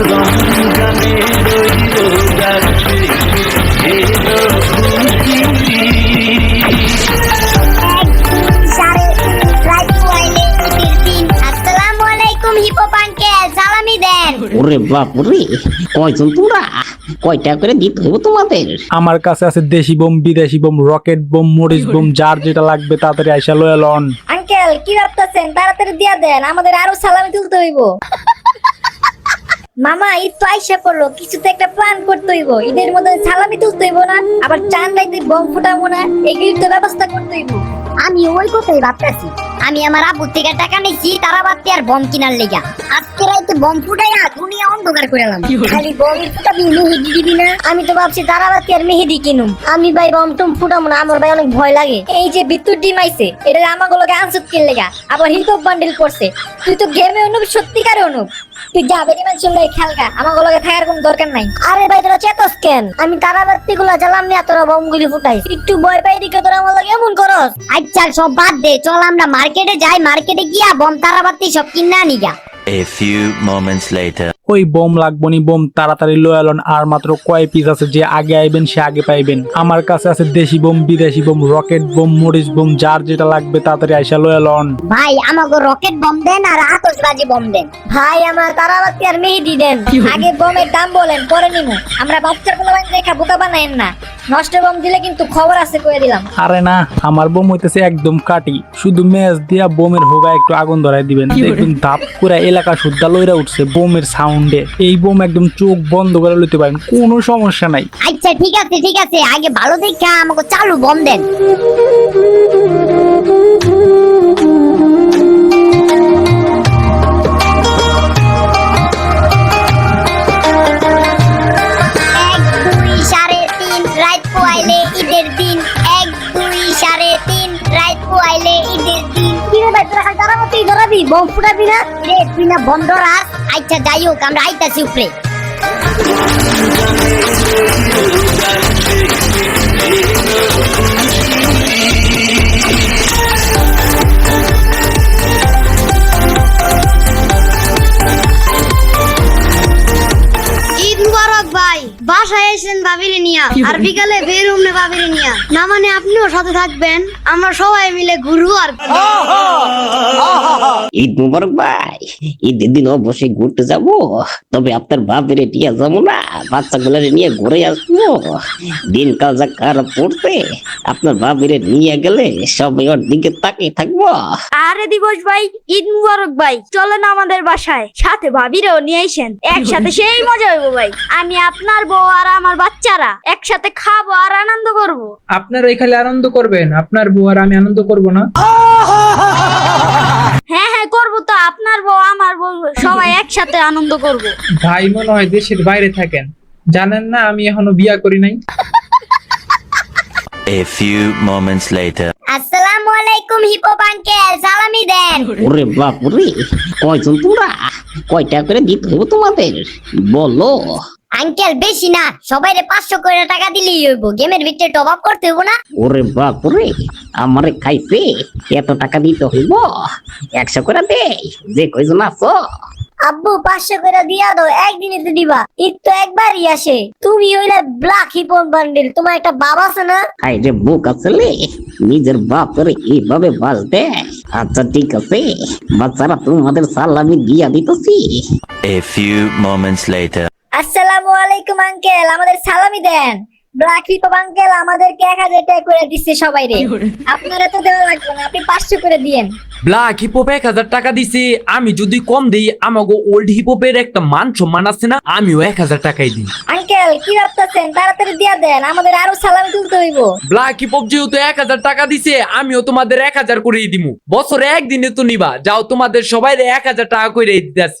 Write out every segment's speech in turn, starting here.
রমজানে রইল যাচ্ছে এলো ওরে কয়জন তোরা? কয়টা করে দিতে হইব তোমাদের? আমার কাছে আছে দেশি বোম বিদেশি বোম রকেট বোম মরিচ বোম যার যেটা লাগবে তাড়াতাড়ি আইসা লয়ে লন। আঙ্কেল কি ভাবতেছেন? তাড়াতাড়ি দিয়া দেন আমাদের আরও সালামি তুলতে হইব। মামা, ঈদ তো আইসা পড়ল কিছু তো একটা প্ল্যান করতে হইব। ঈদের মধ্যে সালামি তুলতে হইব না, আবার চান রাইতে বম ফুটাবো না, এগুলির তো ব্যবস্থা করতে হইব। আমি ওই কথাই ভাবতেছি। আমি আমার আব্বু থেকে টাকা নিছি তারা বাদতে আর বম কিনার লেগা। আজকে রাইতে বম ফুটাইয়া দুনিয়া অন্ধকার করে এলাম। খালি বম ফুটাবি মেহেদি দিবি না? আমি তো ভাবছি তারা বাদতে আর মেহেদি কিনুম। আমি ভাই বম টম ফুটাবো না আমার ভাই অনেক ভয় লাগে। এই যে বিদ্যুৎ ডিম আইছে এটা আমাগুলোকে আনসুত কিন লেগা আবার হিপহপ বান্ডেল করছে। তুই তো গেমে অনুপ সত্যিকারে অনুপ। তুই যাবে ডিমেনশন লাগে খেলগা আমাগুলোকে থাকার কোনো দরকার নাই। আরে ভাই তোরা চেতস কেন? আমি তারাবাতি গুলা জ্বালাম না তোরা বম গুলি ফুটাই একটু ভয় পাই দিকে তোরা আমার লাগে এমন করস। আচ্ছা সব বাদ দে চল আমরা মার্কেটে যাই মার্কেটে গিয়া বম তারাবাতি সব কিনা নিগা A few moments later. ওই বোম লাগবো নি বোম তাড়াতাড়ি লয়ে লন আর মাত্র কয় পিস আছে যে আগে আইবেন সে আগে পাইবেন। আমার কাছে আছে দেশি বোম বিদেশি বোম রকেট বোম মরিচ বোম যার যেটা লাগবে তাড়াতাড়ি আইসা লয়ে লন ভাই আমাকে রকেট বম দেন আর আতশবাজি বম দেন। ভাই আমার তারাবাতি আর মেহেদি দেন। আগে বমের দাম বলেন পরে নিমু। আমরা বাচ্চারগুলো দেখা বোকা বানায়েন না। নষ্ট বম দিলে কিন্তু খবর আছে কয়ে দিলাম। আরে না আমার বোম হইতেছে একদম কাটি। শুধু ম্যাচ দিয়া বোমের হোগা একটু আগুন ধরাই দিবেন। একদম ধাপ করে এলাকা সুদ্ধা লইরা উঠছে বোমের সাউন্ডে। এই বোম একদম চোখ বন্ধ করে লইতে পারেন কোনো সমস্যা নাই। আচ্ছা ঠিক আছে ঠিক আছে আগে ভালো দেখা আমাকে চালু বম দেন। বম ফুটাবি না রে তুই না বন্ধ রাখ আচ্ছা যাই হোক, আমরা আইতাছি উপরে। ঈদ মুবারক ভাই নিয়া। আর বিকালে না ভাবিরে নিয়া। না মানে আপনিও সাথে থাকবেন আমরা সবাই মিলে ঘুরবো আর ঈদ মুবারক ভাই। ঈদের দিন অবশ্যই ঘুরতে যাব। তবে আপনার বাপের টিয়া যাব না। বাচ্চাগুলো নিয়ে ঘুরে আসব। দিনকাল যা খারাপ পড়ছে আপনার বাপের নিয়ে গেলে সবাই ওর দিকে তাকিয়ে থাকব। আরে দিবস ভাই ঈদ মুবারক ভাই। চলেন আমাদের বাসায়। সাথে ভাবিরেও নিয়ে আইসেন। একসাথে সেই মজা হইব ভাই। আমি আপনার বউ আর আমার বাচ্চারা। একসাথে খাব আর আনন্দ করব। আপনার এখানে আনন্দ করবেন আপনার বউ আর আমি আনন্দ করব না। হ্যাঁ হ্যাঁ করব তো আপনার বউ আমার বউ সবাই একসাথে আনন্দ করব। ভাই মনে হয় দেশের বাইরে থাকেন। জানেন না আমি এখনও বিয়া করি নাই। A few moments later. আসসালামু আলাইকুম হিপো আঙ্কেল সালামি দেন। ওরে বাপুরে কয়জন তোরা কয়টা করে দিতে হইব তোমাদের? বলো। আঙ্কেল বেশি না। সবাইরে পাঁচশো করে টাকা দিলেই হইব। গেমের ভিতরে টপ আপ করতে হইব না। ওরে বাপুরে আমারে খাইছে এত টাকা দিতে হইব? একশো করে দে যে কয়জন আছো আব্বু পাঁচশো করে দিয়া দাও একদিনে তো দিবা। ঈদ তো একবারই আসে। তুমি হইলে ব্ল্যাক হিপন বান্ডিল তোমার একটা বাবা আছে না? হাই রে বুক আসলে নিজের বাপের এইভাবে বাঁচতে আচ্ছা ঠিক আছে। বাচ্চারা তোমাদের সালামি দিয়া দিতেছি। A few moments later. আসসালামু আলাইকুম আঙ্কেল আমাদের সালামি দেন। ব্ল্যাক আঙ্কেল আমাদেরকে এক হাজার টাকা করে দিচ্ছে সবাই রে। আপনারা তো দেওয়া লাগবে না আপনি পাঁচশো করে দিয়েন। ব্ল্যাক হিপহপ এক হাজার টাকা দিছি আমি যদি কম দিই আমাকে ওল্ড হিপহপের একটা মান সম্মান আছে না আমিও এক হাজার টাকাই দিই। আঙ্কেল কি ভাবতেছেন? তাড়াতাড়ি দিয়া দেন আমাদের আরও সালামি তুলতে হইব। ব্ল্যাক হিপহপ যেহেতু এক হাজার টাকা দিছে আমিও তোমাদের এক হাজার করে দিমু। বছরে একদিনে তো নিবা যাও তোমাদের সবাই এক হাজার টাকা করে দিতেছি।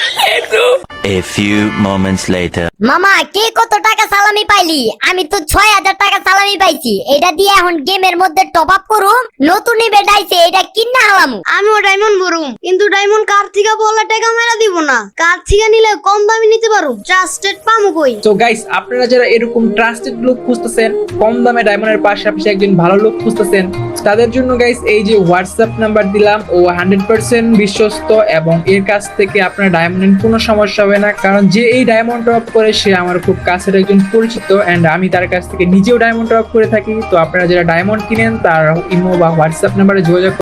A few moments later. মামা কে কত টাকা সালামি পাইলি? আমি তো ছয় হাজার টাকা সালামি পাইছি। এটা দিয়ে এখন গেমের মধ্যে টপ আপ করুম নতুন ইভেন্ট আইছে এটা কিনা হালামু। আমিও ডায়মন্ড ভরুম কিন্তু ডায়মন্ড কার থেকে বললে টাকা মেরা দিব না? কার থেকে নিলে কম দামে নিতে পারো ট্রাস্টেড পামু কই? তো গাইস আপনারা যারা এরকম ট্রাস্টেড লোক খুঁজতেছেন কম দামে ডায়মন্ডের পাশাপাশি একজন ভালো লোক খুঁজতেছেন তাদের জন্য গাইস এই যে হোয়াটসঅ্যাপ নাম্বার দিলাম ও হান্ড্রেড পার্সেন্ট বিশ্বস্ত এবং এর কাছ থেকে আপনার ডায়মন্ডের কোনো সমস্যা হবে না, কারণ যে এই ডায়মন্ড ড্রপ করে সে আমার খুব কাছের একজন পরিচিত অ্যান্ড আমি তার কাছ থেকে নিজেও ডায়মন্ড ড্রপ করে থাকি। তো আপনারা যারা ডায়মন্ড কিনেন, তার ইমো বা হোয়াটসঅ্যাপ নাম্বারে যোগাযোগ